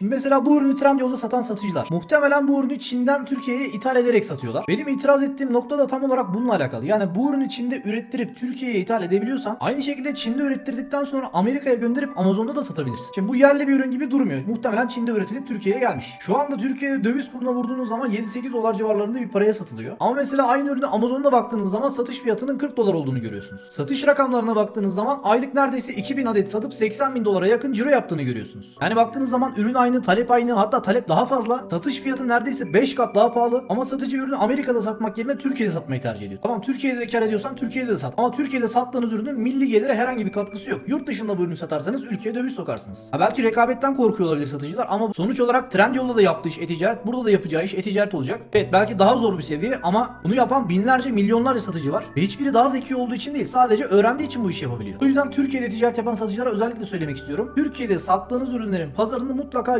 Şimdi mesela bu ürünü Trendyol'da satan satıcılar muhtemelen bu ürünü Çin'den Türkiye'ye ithal ederek satıyorlar. Benim itiraz ettiğim nokta da tam olarak bununla alakalı. Yani bu ürünü Çin'de ürettirip Türkiye'ye ithal edebiliyorsan aynı şekilde Çin'de ürettirdikten sonra Amerika'ya gönderip Amazon'da da satabilirsin. Şimdi bu yerli bir ürün gibi durmuyor. Muhtemelen Çin'de üretilip Türkiye'ye gelmiş. Şu anda Türkiye'de döviz kuruna vurduğunuz zaman 7-8 dolar civarlarında bir paraya satılıyor. Ama mesela aynı ürünü Amazon'da baktığınız zaman satış fiyatının 40 dolar olduğunu görüyorsunuz. Satış rakamlarına baktığınız zaman aylık neredeyse 2000 adet satıp 80 bin dolara yakın ciro yaptığını görüyorsunuz. Yani baktığınız zaman ürün aynı, talep aynı hatta talep daha fazla. Satış fiyatı neredeyse 5 kat daha pahalı. Ama satıcı ürünü Amerika'da satmak yerine Türkiye'de satmayı tercih ediyor. Tamam Türkiye'de de kar ediyorsan Türkiye'de de sat. Ama Türkiye'de sattığınız ürünün milli gelire herhangi bir katkısı yok. Yurt dışında bu ürünü satarsanız ülkeye döviz sokarsınız. Ha belki rekabetten korkuyor olabilir satıcılar ama sonuç olarak Trendyol'da da yaptığı iş e-ticaret, burada da yapacağı iş e-ticaret olacak. Evet belki daha zor bir seviye ama bunu yapan binlerce milyonlarca satıcı var. Ve hiçbiri daha zeki olduğu için değil sadece öğrendiği için bu işi yapabiliyor. O yüzden Türkiye'de ticaret yapan satıcılara özellikle söylemek istiyorum. Türkiye'de sattığınız ürünlerin pazarını mutlaka